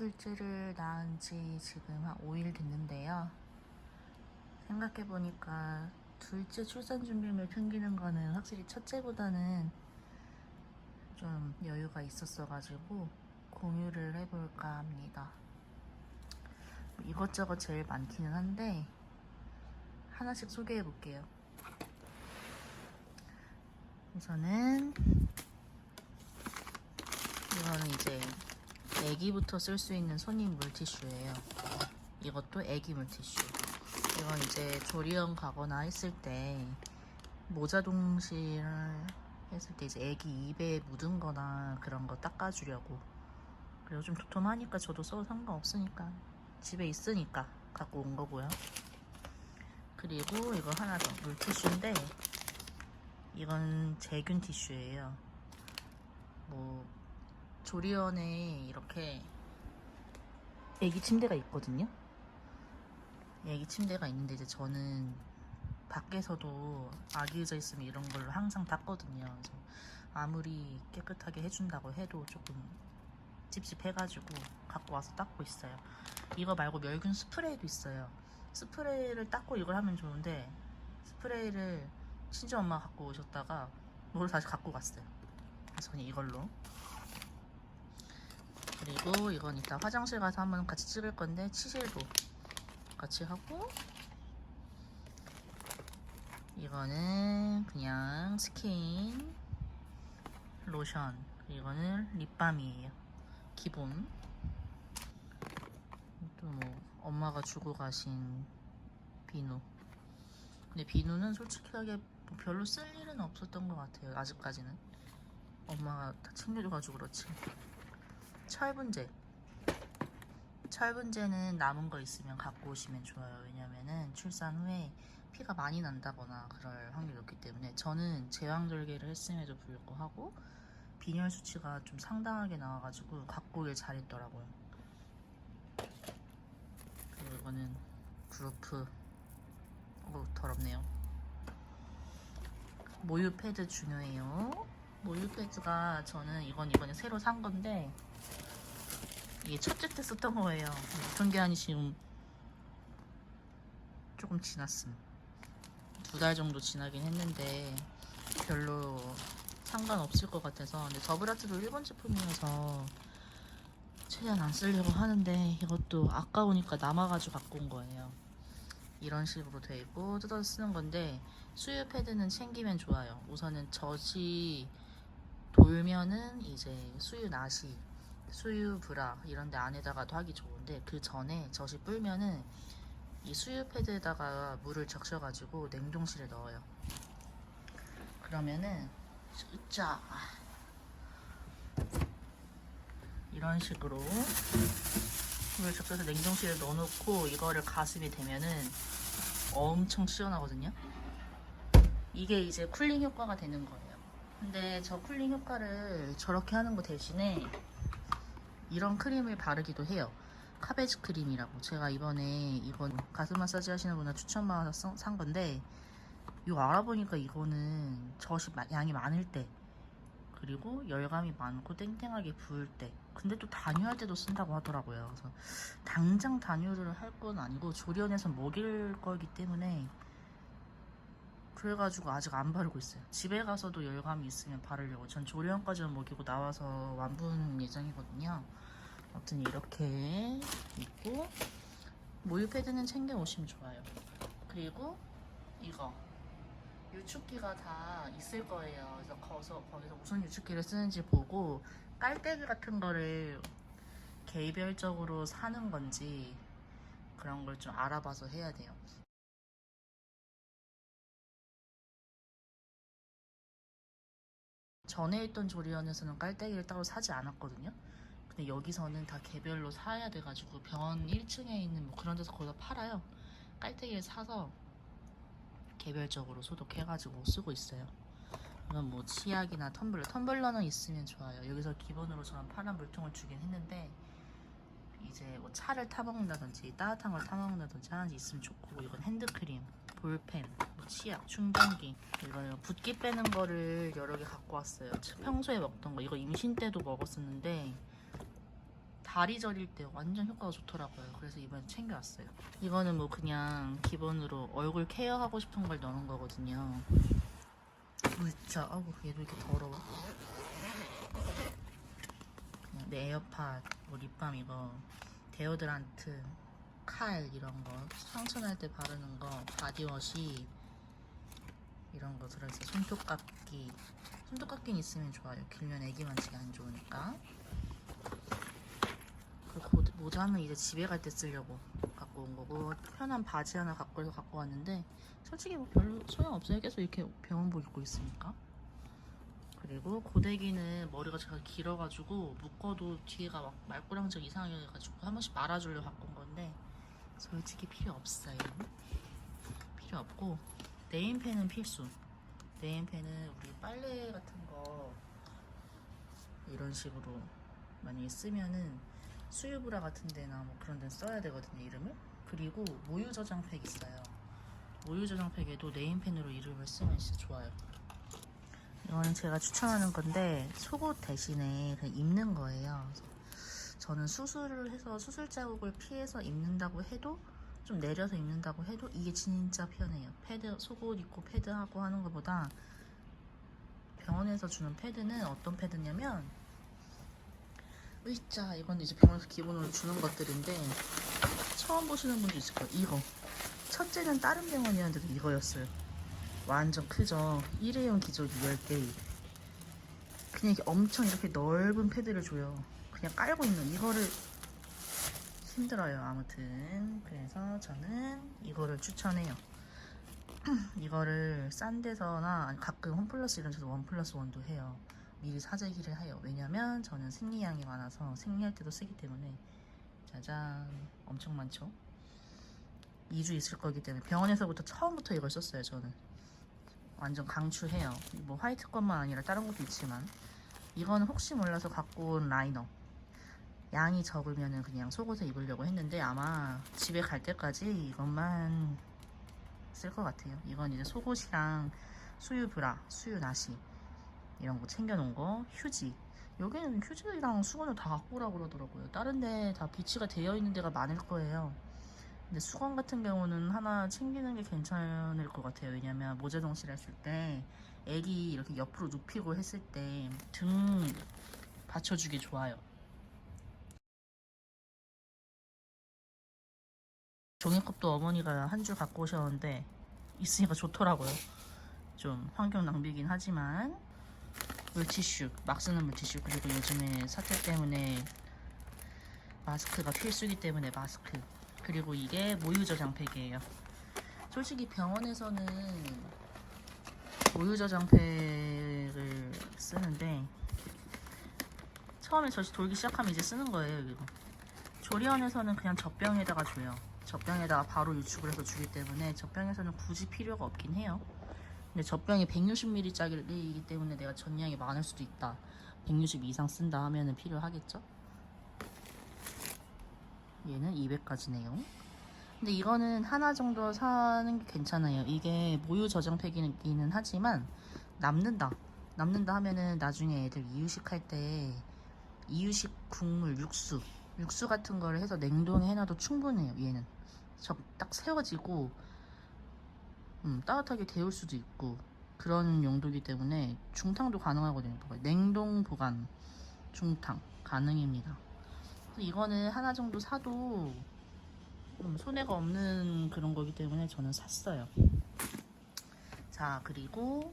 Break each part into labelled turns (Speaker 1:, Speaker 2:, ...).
Speaker 1: 둘째를 낳은 지 지금 한 5일 됐는데요. 생각해보니까 둘째 출산 준비물 챙기는 거는 확실히 첫째보다는 좀 여유가 있었어가지고 공유를 해볼까 합니다. 이것저것 제일 많기는 한데 하나씩 소개해볼게요. 우선은 이거는 이제 애기부터 쓸 수 있는 손님 물티슈예요. 이것도 애기 물티슈. 이건 이제 조리원 가거나 했을 때 모자 동실을 했을 때 이제 애기 입에 묻은 거나 그런 거 닦아주려고. 그리고 좀 도톰하니까 저도 써도 상관없으니까 집에 있으니까 갖고 온 거고요. 그리고 이거 하나 더 물티슈인데 이건 제균 티슈예요. 뭐 조리원에 이렇게 애기 침대가 있거든요. 애기 침대가 있는데 이제 저는 밖에서도 아기 의자 있으면 이런 걸로 항상 닦거든요. 그래서 아무리 깨끗하게 해준다고 해도 조금 찝찝해가지고 갖고 와서 닦고 있어요. 이거 말고 멸균 스프레이도 있어요. 스프레이를 닦고 이걸 하면 좋은데 스프레이를 친정 엄마가 갖고 오셨다가 이걸 다시 갖고 갔어요. 그래서 그냥 이걸로 그리고 이건 이따 화장실 가서 한번 같이 찍을 건데 치실도 같이 하고 이거는 그냥 스킨 로션 이거는 립밤이에요. 기본. 또 뭐 엄마가 주고 가신 비누. 근데 비누는 솔직하게 뭐 별로 쓸 일은 없었던 것 같아요 아직까지는. 엄마가 다 챙겨줘가지고 그렇지 철분제. 철분제는 남은 거 있으면 갖고 오시면 좋아요. 왜냐면은 출산 후에 피가 많이 난다거나 그럴 확률이 높기 때문에 저는 제왕절개를 했음에도 불구하고 빈혈 수치가 좀 상당하게 나와가지고 갖고 오길 잘했더라고요. 그리고 이거는 그루프. 어 더럽네요. 모유 패드 중요해요. 모유 패드가 저는 이건 이번에 새로 산 건데 이게 첫째 때 썼던 거예요. 유통기한이 지금 조금 지났음. 두 달 정도 지나긴 했는데 별로 상관없을 것 같아서 근데 더블아트도 일본 제품이어서 최대한 안 쓰려고 하는데 이것도 아까우니까 남아가지고 갖고 온 거예요. 이런 식으로 돼 있고 뜯어서 쓰는 건데 수유 패드는 챙기면 좋아요. 우선은 젖이 돌면은 이제 수유 나시, 수유 브라 이런 데 안에다가도 하기 좋은데 그 전에 젖이 불면은 이 수유 패드에다가 물을 적셔가지고 냉동실에 넣어요. 그러면은 자 이런 식으로 물을 적셔서 냉동실에 넣어놓고 이거를 가슴이 되면은 엄청 시원하거든요. 이게 이제 쿨링 효과가 되는 거예요. 근데 저 쿨링 효과를 저렇게 하는 거 대신에 이런 크림을 바르기도 해요. 카베지 크림이라고. 제가 이번에 이건 가슴 마사지 하시는 분한테 추천 받아서 써- 산 건데 이거 알아보니까 이거는 젖이 마- 양이 많을 때 그리고 열감이 많고 땡땡하게 부을 때 근데 또 단유할 때도 쓴다고 하더라고요. 그래서 당장 단유를 할 건 아니고 조리원에서 먹일 거기 때문에 그래가지고 아직 안 바르고 있어요. 집에 가서도 열감이 있으면 바르려고. 전 조리원까지는 먹이고 나와서 완분 예정이거든요. 아무튼 이렇게 있고 모유 패드는 챙겨 오시면 좋아요. 그리고 이거 유축기가 다 있을 거예요. 그래서 거기서 거기서 무슨 유축기를 쓰는지 보고 깔때기 같은 거를 개별적으로 사는 건지 그런 걸 좀 알아봐서 해야 돼요. 전에 있던 조리원에서는 깔때기를 따로 사지 않았거든요. 근데 여기서는 다 개별로 사야 돼가지고 병원 1층에 있는 뭐 그런 데서 거기서 팔아요. 깔때기를 사서 개별적으로 소독해가지고 쓰고 있어요. 이건 뭐 치약이나 텀블러, 텀블러는 있으면 좋아요. 여기서 기본으로 저는 파란 물통을 주긴 했는데 이제 뭐 차를 타먹는다든지 따뜻한 걸 타먹는다든지 하나씩 있으면 좋고 이건 핸드크림, 볼펜, 뭐 치약, 충전기 이거 붓기 빼는 거를 여러 개 갖고 왔어요. 평소에 먹던 거 이거 임신 때도 먹었었는데 다리 저릴 때 완전 효과가 좋더라고요. 그래서 이번에 챙겨왔어요. 이거는 뭐 그냥 기본으로 얼굴 케어하고 싶은 걸 넣는 거거든요. 진짜 아우 얘도 이렇게 더러워. 내 에어팟, 뭐 립밤 이거, 데오드란트, 칼 이런 거, 상처 날 때 바르는 거, 바디워시 이런 거 들어있어요. 손톱깎이. 손톱깎이는 있으면 좋아요. 길면 애기 만지기 안 좋으니까. 그 고- 모자는 이제 집에 갈 때 쓰려고 갖고 온 거고 편한 바지 하나 갖고 해서 갖고 왔는데 솔직히 뭐 별로 소용 없어요. 계속 이렇게 병원복 입고 있으니까. 그리고 고데기는 머리가 제가 길어가지고 묶어도 뒤에가 막 말꼬량적 이상하게 해가지고 한 번씩 말아주려고 갖고 온 건데 솔직히 필요 없어요. 필요 없고 네임펜은 필수. 네임펜은 우리 빨래 같은 거 이런 식으로 만약에 쓰면은 수유브라 같은 데나 뭐 그런 데 써야 되거든요 이름을. 그리고 모유 저장팩 있어요. 모유 저장팩에도 네임펜으로 이름을 쓰면 진짜 좋아요. 이거는 제가 추천하는 건데 속옷 대신에 그냥 입는 거예요. 저는 수술을 해서 수술 자국을 피해서 입는다고 해도 좀 내려서 입는다고 해도 이게 진짜 편해요. 패드 속옷 입고 패드하고 하는 것보다 병원에서 주는 패드는 어떤 패드냐면 의자 이건 이제 병원에서 기본으로 주는 것들인데 처음 보시는 분도 있을 거예요. 이거. 첫째는 다른 병원이었는데도 이거였어요. 완전 크죠. 일회용 기저귀 10개. 그냥 이렇게 엄청 이렇게 넓은 패드를 줘요. 그냥 깔고 있는 이거를 힘들어요 아무튼 그래서 저는 이거를 추천해요 이거를 싼 데서나 가끔 홈플러스 이런 데서 원 플러스 원도 해요 미리 사재기를 해요. 왜냐면 저는 생리량이 많아서 생리할 때도 쓰기 때문에 짜잔 엄청 많죠. 2주 있을 거기 때문에 병원에서부터 처음부터 이걸 썼어요. 저는 완전 강추해요. 뭐 화이트 것만 아니라 다른 것도 있지만 이거는 혹시 몰라서 갖고 온 라이너. 양이 적으면은 그냥 속옷에 입으려고 했는데 아마 집에 갈 때까지 이것만 쓸 것 같아요. 이건 이제 속옷이랑 수유 브라, 수유 나시 이런 거 챙겨놓은 거 휴지. 여기는 휴지랑 수건을 다 갖고 오라고 그러더라고요. 다른 데 다 비치가 되어 있는 데가 많을 거예요. 근데 수건 같은 경우는 하나 챙기는 게 괜찮을 것 같아요. 왜냐면 모재동실 했을 때 애기 이렇게 옆으로 눕히고 했을 때 등 받쳐주기 좋아요 종이컵도 어머니가 한 줄 갖고 오셨는데 있으니까 좋더라고요. 좀 환경 낭비긴 하지만 물티슈, 막 쓰는 물티슈 그리고 요즘에 사태 때문에 마스크가 필수기 때문에 마스크. 그리고 이게 모유 저 장팩이에요. 솔직히 병원에서는 모유 저 장팩을 쓰는데 처음에 젖이 돌기 시작하면 이제 쓰는 거예요 이거. 조리원에서는 그냥 젖병에다가 줘요 젖병에다가 바로 유축을 해서 주기 때문에 젖병에서는 굳이 필요가 없긴 해요 근데 젖병이 160ml짜리이기 때문에 내가 전량이 많을 수도 있다. 160 이상 쓴다 하면은 필요하겠죠? 얘는 200까지네요. 근데 이거는 하나 정도 사는 게 괜찮아요. 이게 모유 저장 팩이기는 하지만 남는다. 남는다 하면은 나중에 애들 이유식 할 때 이유식 국물, 육수, 육수 같은 거를 해서 냉동에 해놔도 충분해요. 얘는 적딱 세워지고 음, 따뜻하게 데울 수도 있고 그런 용도이기 때문에 중탕도 가능하거든요. 냉동 보관 중탕 가능입니다. 이거는 하나 정도 사도 음, 손해가 없는 그런 거기 때문에 저는 샀어요. 자 그리고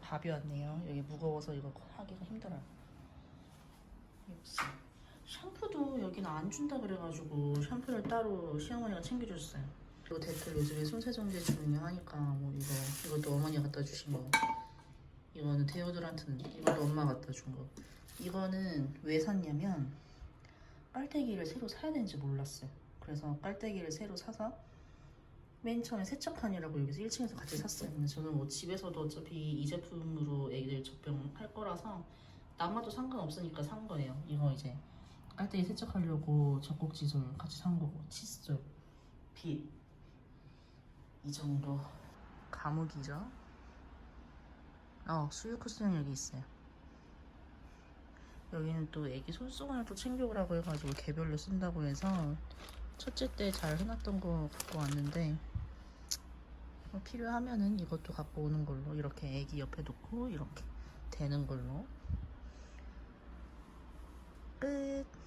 Speaker 1: 밥이 왔네요. 여기 무거워서 이거 하기가 힘들어요. 역시 샴푸도 여기는 안 준다 그래가지고 샴푸를 따로 시어머니가 챙겨줬어요. 그리고 댓글 요즘에 손세정제 중요하니까 뭐 이거 이것도 어머니가 갖다 주신 거. 이거는 데오드란트는 이것도 엄마가 갖다 준 거. 이거는 왜 샀냐면 깔때기를 새로 사야 되는지 몰랐어요. 그래서 깔때기를 새로 사서 맨 처음에 세척판이라고 여기서 1층에서 같이 샀어요. 근데 저는 뭐 집에서도 어차피 이 제품으로 애기들 젖병 할 거라서 남아도 상관없으니까 산 거예요. 이거 이제 깔때기 세척하려고 젖꼭지솔 같이 산 거고 칫솔 빗 이 정도. 감옥이죠. 어 수유 쿠션 여기 있어요. 여기는 또 애기 손수건을 또 챙겨오라고 해가지고 개별로 쓴다고 해서 첫째 때 잘 해놨던 거 갖고 왔는데 뭐 필요하면은 이것도 갖고 오는 걸로 이렇게 애기 옆에 놓고 이렇게 되는 걸로. 끝